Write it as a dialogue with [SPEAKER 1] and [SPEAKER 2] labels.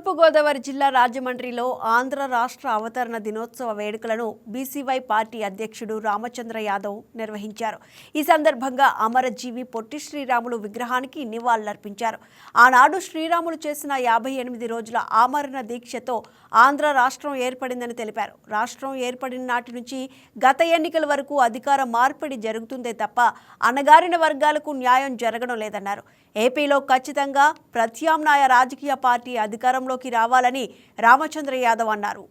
[SPEAKER 1] తూర్పుగోదావరి జిల్లా రాజమండ్రిలో ఆంధ్ర రాష్ట్ర అవతరణ దినోత్సవ వేడుకలను బీసీవై పార్టీ అధ్యక్షుడు రామచంద్ర యాదవ్ నిర్వహించారు. ఈ సందర్భంగా అమరజీవి పొట్టి శ్రీరాములు విగ్రహానికి నివాళులర్పించారు. ఆనాడు శ్రీరాములు చేసిన యాభై ఎనిమిది రోజుల ఆమరణ దీక్షతో ఆంధ్ర రాష్ట్రం ఏర్పడిందని తెలిపారు. రాష్ట్రం ఏర్పడిన నాటి నుంచి గత ఎన్నికల వరకు అధికార మార్పిడి జరుగుతుందే తప్ప అణగారిన వర్గాలకు న్యాయం జరగడం లేదన్నారు. ఏపీలో ఖచ్చితంగా ప్రత్యామ్నాయ రాజకీయ పార్టీ అధికారంలోకి రావాలని రామచంద్ర యాదవ్ అన్నారు.